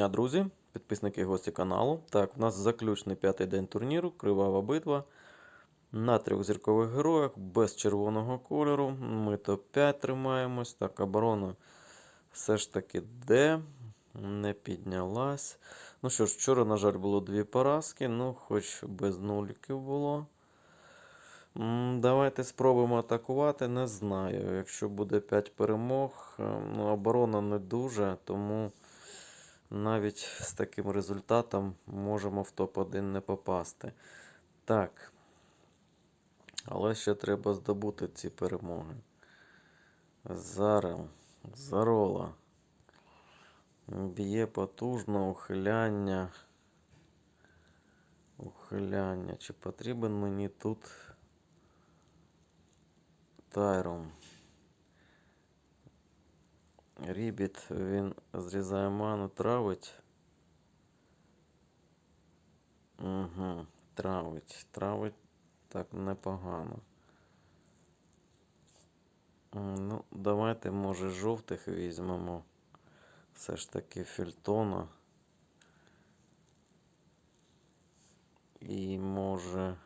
дня, друзі, підписники гості каналу. Так, у нас заключний п'ятий день турніру, кривава битва. На трьох зіркових героях, без червоного кольору. Ми топ-5 тримаємось. Так, оборона все ж таки де. Не піднялась. Ну що ж, вчора, на жаль, було дві поразки, ну, хоч без нуліків було. Давайте спробуємо атакувати. Не знаю. Якщо буде 5 перемог, е, ну, оборона не дуже, тому навіть з таким результатом можемо в топ-1 не попасти. Так. Але ще треба здобути ці перемоги. Зарел. Зарола. Б'є потужно, ухиляння. Ухиляння. Чи потрібен мені тут Тайром? Рібіт, він зрізає ману, травить. Угу, травить. Травить так непогано. Ну, давайте, може, жовтих візьмемо. Все ж таки Фільтона. І може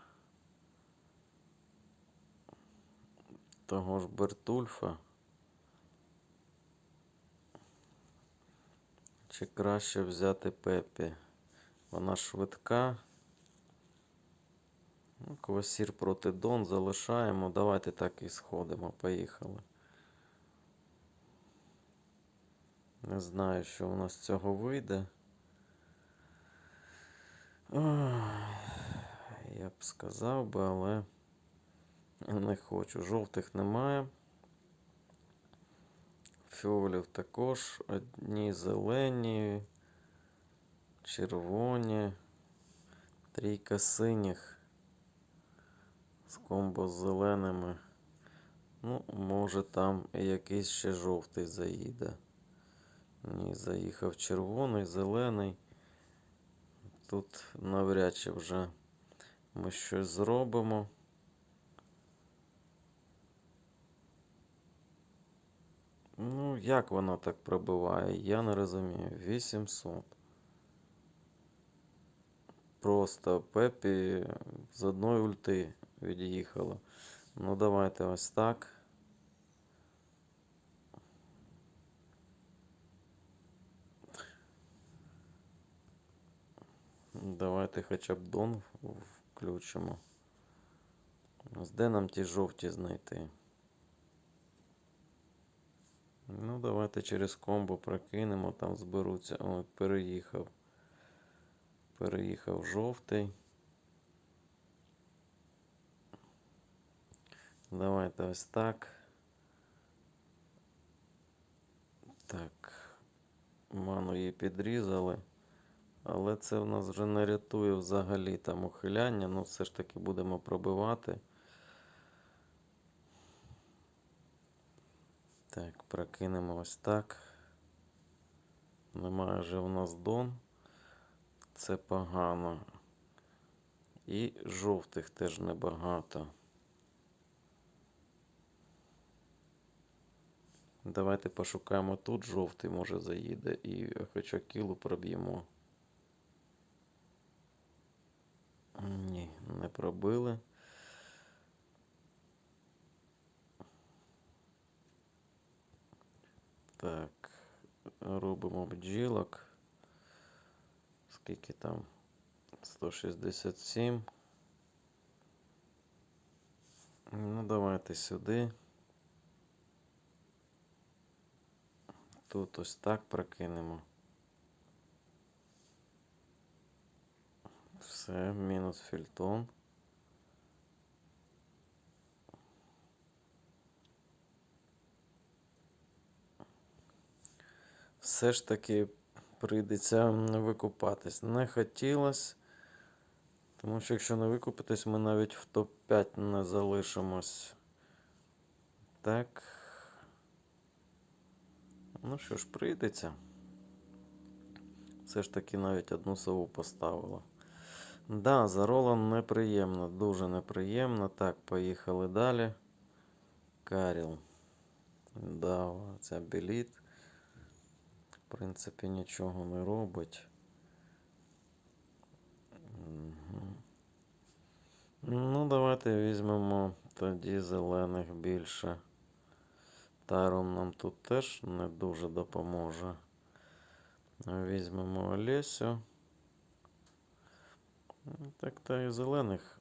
того ж Бертульфа. Чи краще взяти Пепі? Вона швидка. Ну, Квасір проти Дон залишаємо. Давайте так і сходимо. Поїхали. Не знаю, що у нас з цього вийде. Я б сказав би, але не хочу. Жовтих немає. Фіолів також. Одні зелені, червоні, трійка синіх з комбо з зеленими. Ну, може там і якийсь ще жовтий заїде. Ні, заїхав червоний, зелений. Тут навряд чи вже ми щось зробимо. Ну, як вона так пробиває? Я не розумію. 800. Просто Пепі з одної ульти від'їхала. Ну, давайте ось так. Давайте хоча б Дон включимо. Де нам ті жовті знайти? Ну, давайте через комбо прокинемо, там зберуться. О, переїхав. Переїхав жовтий. Давайте ось так. Так. Ману її підрізали. Але це в нас вже не рятує взагалі там ухиляння. Ну, все ж таки будемо пробивати. Так, прокинемо ось так. Немає вже в нас дон. Це погано. І жовтих теж небагато. Давайте пошукаємо тут жовтий, може заїде, і хоча кілу проб'ємо. Ні, не пробили. Так, робимо бджілок. Скільки там? 167. Ну, давайте сюди. Тут ось так прокинемо. Все, мінус фільтон. Все ж таки прийдеться викупатись. Не хотілося. Тому що якщо не викупитись, ми навіть в топ-5 не залишимось. Так. Ну що ж, прийдеться. Все ж таки навіть одну сову поставила. Да, за ролом неприємно, дуже неприємно. Так, поїхали далі. Каріл. Да, ця біліт. Принципі, нічого не робить. Ну, давайте візьмемо тоді зелених більше. Таром нам тут теж не дуже допоможе. Візьмемо Олесю. Так та і зелених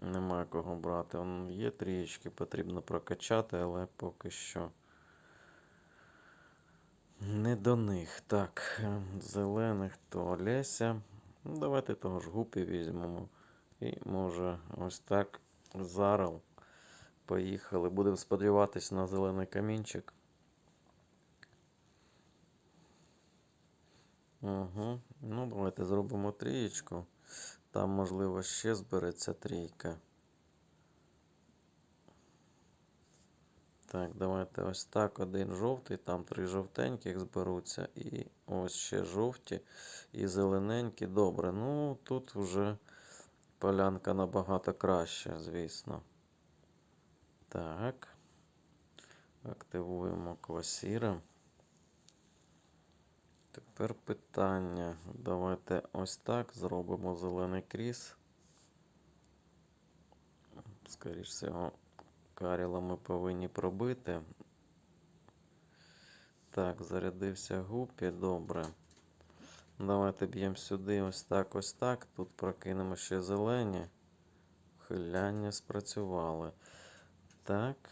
немає кого брати. Є трієчки, потрібно прокачати, але поки що них. Так, е, зелених то Олеся. Ну, давайте того ж гупі візьмемо. І може ось так Зарел. Поїхали. Будемо сподіватись на зелений камінчик. Угу. Ну, давайте зробимо трієчку. Там, можливо, ще збереться трійка. Так, давайте ось так. Один жовтий, там три жовтеньких зберуться. І ось ще жовті і зелененькі. Добре. Ну, тут вже полянка набагато краща, звісно. Так. Активуємо квасіра. Тепер питання. Давайте ось так зробимо зелений кріс. Скоріше всього, Каріла ми повинні пробити. Так, зарядився гупі, добре. Давайте б'ємо сюди ось так, ось так. Тут прокинемо ще зелені. Хиляння спрацювали. Так.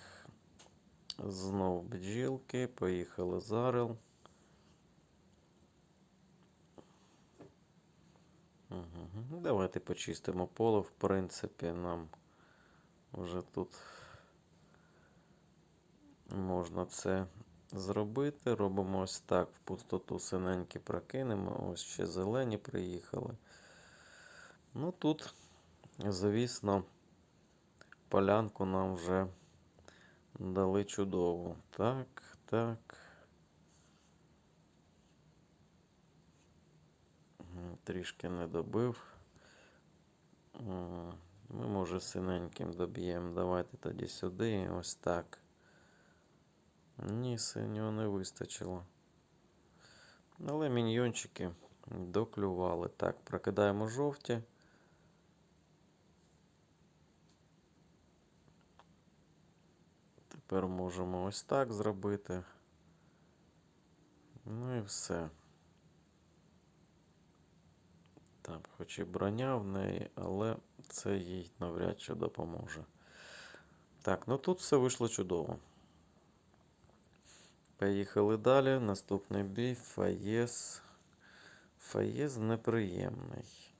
Знов бджілки. Поїхали зарел. Угу. Давайте почистимо поле. В принципі, нам вже тут можна це зробити. Робимо ось так. В пустоту синенькі прокинемо. Ось ще зелені приїхали. Ну тут, звісно, полянку нам вже дали чудову. Так, так. Трішки не добив. Ми, може, синеньким доб'ємо. Давайте тоді сюди. Ось так. Ні, синього не вистачило. Але міньйончики доклювали. Так, прокидаємо жовті. Тепер можемо ось так зробити. Ну і все. Так, хоч і броня в неї, але це їй навряд чи допоможе. Так, ну тут все вийшло чудово. Поїхали далі. Наступний бій. Фаєс. Фаєс неприємний.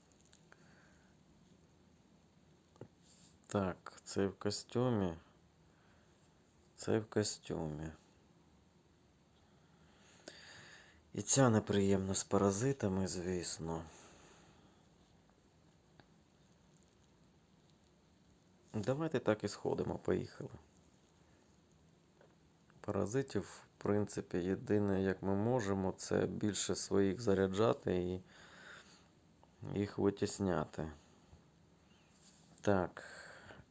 Так, цей в костюмі. Цей в костюмі. І ця неприємна з паразитами, звісно. Давайте так і сходимо, поїхали. Паразитів, принципі, єдине, як ми можемо, це більше своїх заряджати і їх витісняти. Так,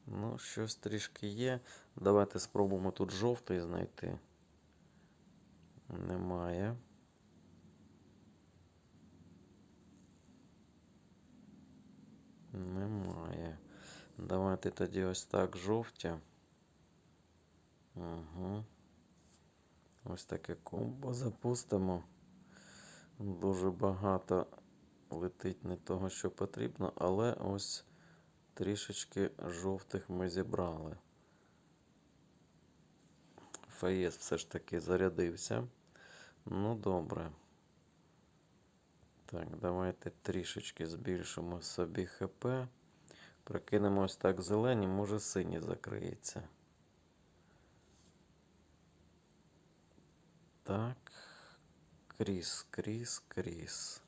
ну, щось трішки є. Давайте спробуємо тут жовтий знайти. Немає. Немає. Давайте тоді ось так жовті. Угу. Ось таке комбо запустимо. Дуже багато летить не того, що потрібно, але ось трішечки жовтих ми зібрали. Фаєс все ж таки зарядився. Ну, добре. Так, давайте трішечки збільшимо собі ХП. Прокинемо ось так зелені, може синій закриється. Так. Кріс, кріс, кріс.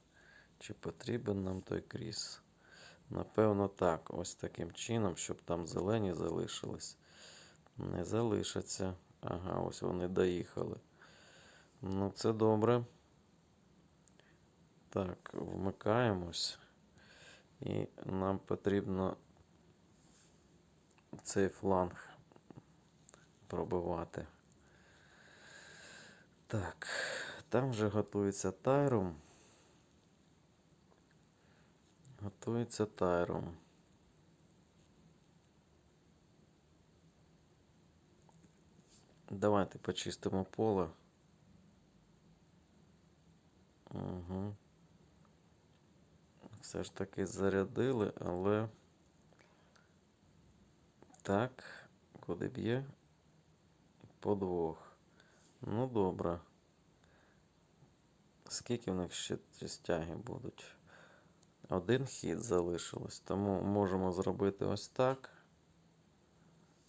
Чи потрібен нам той кріс? Напевно, так. Ось таким чином, щоб там зелені залишились. Не залишаться. Ага, ось вони доїхали. Ну, це добре. Так, вмикаємось. І нам потрібно цей фланг пробивати. Так, там вже готується тайром. Готується тайром. Давайте почистимо поле. Угу. Все ж таки зарядили, але. Так, куди б'є? По двох. Ну, добре. Скільки в них ще стяги будуть? Один хід залишилось, тому можемо зробити ось так.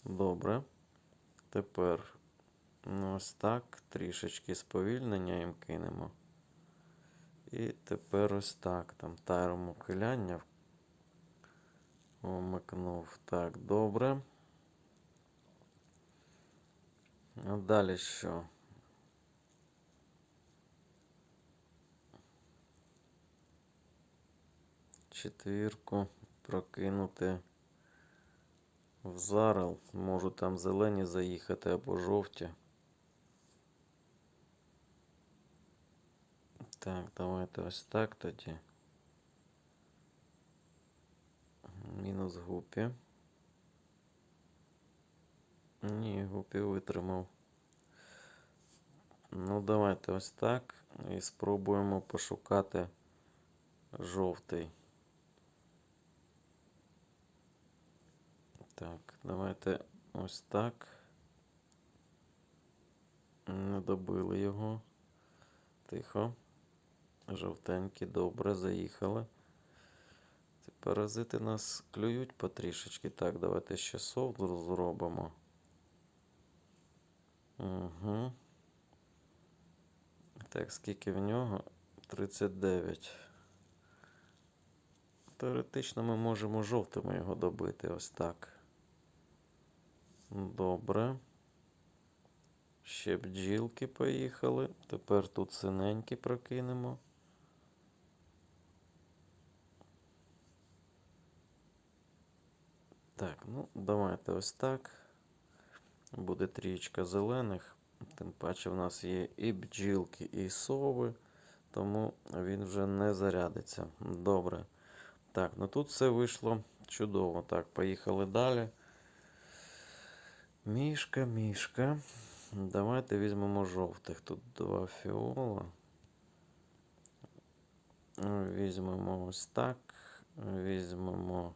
Добре. Тепер ну, ось так. Трішечки сповільнення їм кинемо. І тепер ось так. Там тайром ухиляння вмикнув. Так, добре. А далі що? Четвірку прокинути в зарел. Можу там зелені заїхати або жовті. Так, давайте ось так тоді. Мінус гупі. Ні, гупі витримав. Ну, давайте ось так. І спробуємо пошукати жовтий. Так, давайте ось так. Не добили його. Тихо. Жовтенькі, добре, заїхали. Ці паразити нас клюють потрішечки. Так, давайте ще софт зробимо. Угу. Так, скільки в нього? 39. Теоретично ми можемо жовтими його добити ось так. Добре. Ще бджілки поїхали. Тепер тут синенькі прокинемо. Так, ну, давайте ось так. Буде трієчка зелених. Тим паче в нас є і бджілки, і сови, тому він вже не зарядиться. Добре. Так, ну тут все вийшло чудово. Так, поїхали далі. Мішка, мішка. Давайте візьмемо жовтих. Тут два фіола. Візьмемо ось так. Візьмемо.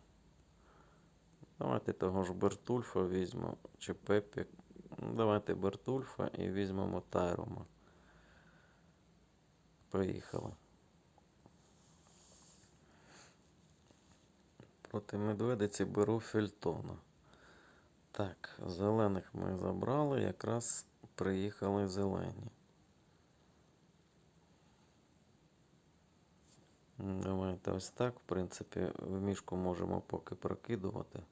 Давайте того ж Бертульфа візьмемо. Чи Пепі. Давайте Бертульфа і візьмемо Тайрома. Поїхали. Проти медведиці беру Фельтона. Так, зелених ми забрали, якраз приїхали зелені. Давайте ось так. В принципі, в мішку можемо поки прокидувати.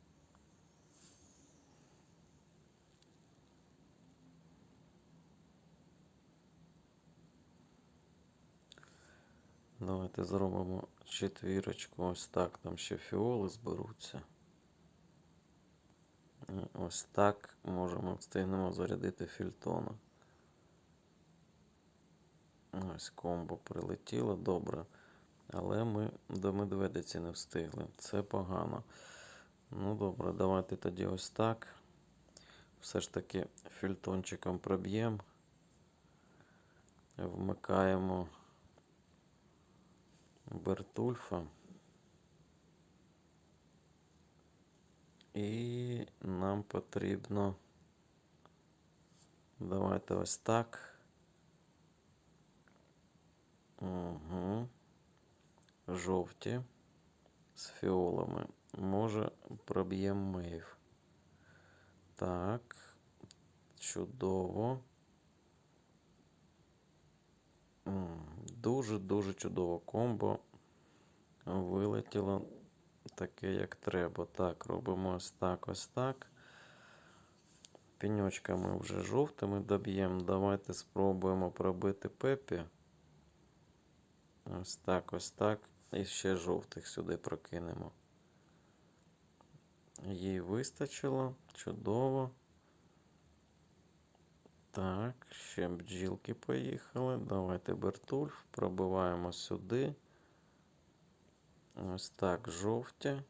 Давайте зробимо четвірочку. Ось так. Там ще фіоли зберуться. Ось так можемо встигнемо зарядити фільтона. Ось комбо прилетіло добре. Але ми до медведиці не встигли. Це погано. Ну добре, давайте тоді ось так. Все ж таки фільтончиком проб'ємо. Вмикаємо Бертульфа. І нам потрібно. Давайте ось так. Угу. Жовті з фіолами. Може, проб'ємо мейв. Так. Чудово. Дуже-дуже чудово комбо. Вилетіло таке, як треба. Так, робимо ось так, ось так. Піньочками вже жовтими доб'ємо. Давайте спробуємо пробити пепі. Ось так, ось так. І ще жовтих сюди прокинемо. Їй вистачило. Чудово. Так, ще бджілки поїхали. Давайте Бертульф. Пробиваємо сюди. Ось так, жовті.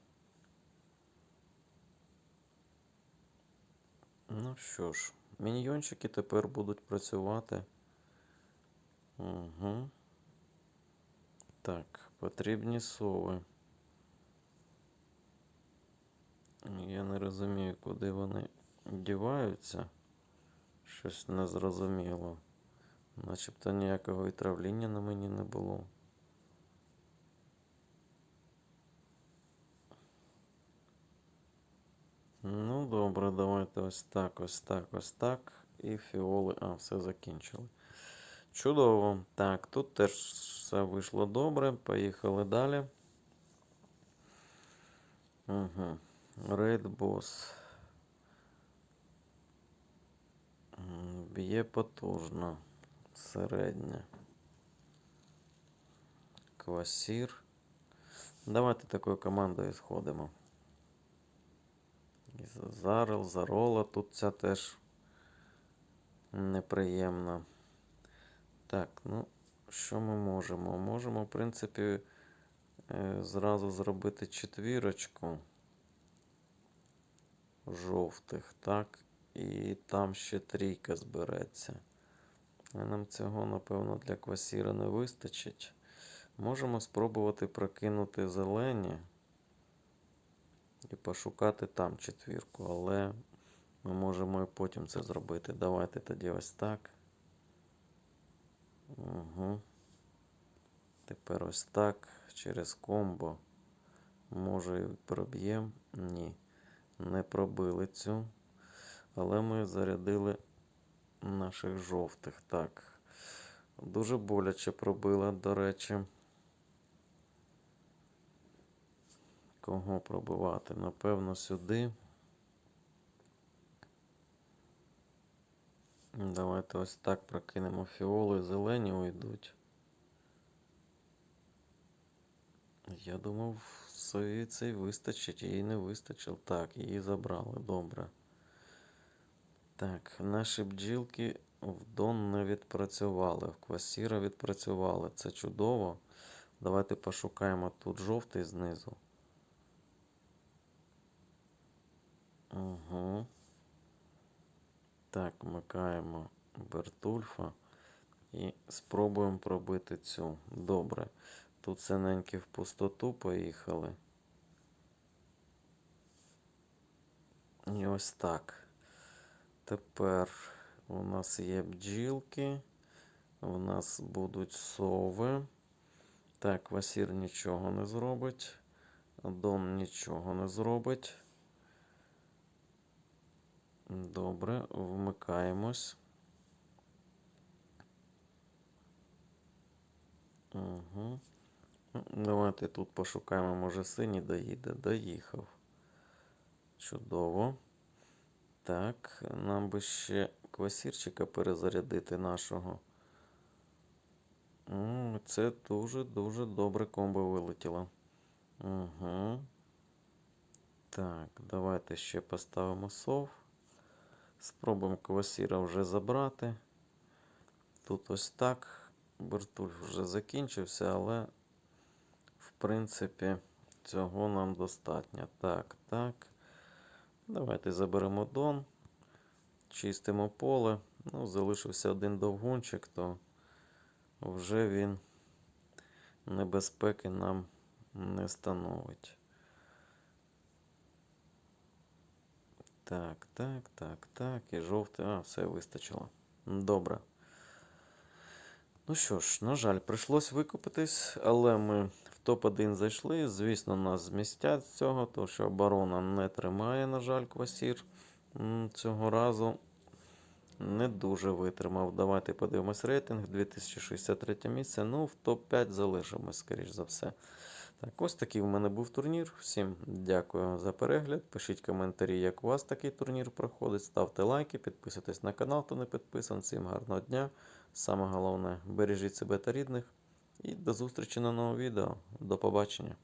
Ну що ж, міньйончики тепер будуть працювати. Угу. Так, потрібні сови. Я не розумію, куди вони діваються. Щось незрозуміло. Начебто ніякого відравління на мені не було. Ну, добре, давайте ось так, ось так, ось так. І фіоли. А, все закінчили. Чудово. Так, тут теж все вийшло добре. Поїхали далі. Угу. Рейд бос. Б'є потужно. Середня. Квасір. Давайте такою командою сходимо. І Зарел, Зарола. Тут ця теж неприємна. Так, ну, що ми можемо? Можемо, в принципі, е, зразу зробити четвірочку жовтих, так? І там ще трійка збереться. Нам цього, напевно, для квасіра не вистачить. Можемо спробувати прокинути зелені і пошукати там четвірку, але ми можемо і потім це зробити. Давайте тоді ось так. Угу. Тепер ось так. Через комбо. Може проб'ємо? Ні. Не пробили цю. Але ми зарядили наших жовтих. Так. Дуже боляче пробила, до речі. Кого пробивати? Напевно, сюди. Давайте ось так прокинемо фіоли, зелені уйдуть. Я думав, цей вистачить, їй не вистачило. Так, її забрали, добре. Так, наші бджілки в Дон не відпрацювали, в Квасіра відпрацювали. Це чудово. Давайте пошукаємо тут жовтий знизу. Угу. Так, вмикаємо Бертульфа і спробуємо пробити цю. Добре. Тут синенькі в пустоту поїхали. І ось так. Тепер у нас є бджілки. У нас будуть сови. Так, Васір нічого не зробить. Дон нічого не зробить. Добре, вмикаємось. Угу. Давайте тут пошукаємо, може синій доїде. Доїхав. Чудово. Так, нам би ще квасірчика перезарядити нашого. Це дуже-дуже добре комбо вилетіло. Угу. Так, давайте ще поставимо сов. Спробуємо квасіра вже забрати. Тут ось так. Бертульф вже закінчився, але, в принципі, цього нам достатньо. Так, так. Давайте заберемо дон. Чистимо поле. Ну, залишився один довгунчик, то вже він небезпеки нам не становить. Так, так, так, так. І жовтий. А, все вистачило. Добре. Ну що ж, на жаль, прийшлось викупитись, але ми в топ-1 зайшли. Звісно, нас змістять з цього, тому що оборона не тримає, на жаль, квасір. Цього разу не дуже витримав. Давайте подивимось рейтинг. 2063 місце. Ну, в топ-5 залишимось, скоріш за все. Так, ось такий в мене був турнір. Всім дякую за перегляд. Пишіть коментарі, як у вас такий турнір проходить. Ставте лайки, підписуйтесь на канал, хто не підписаний. Всім гарного дня. Саме головне, бережіть себе та рідних. І до зустрічі на новому відео. До побачення.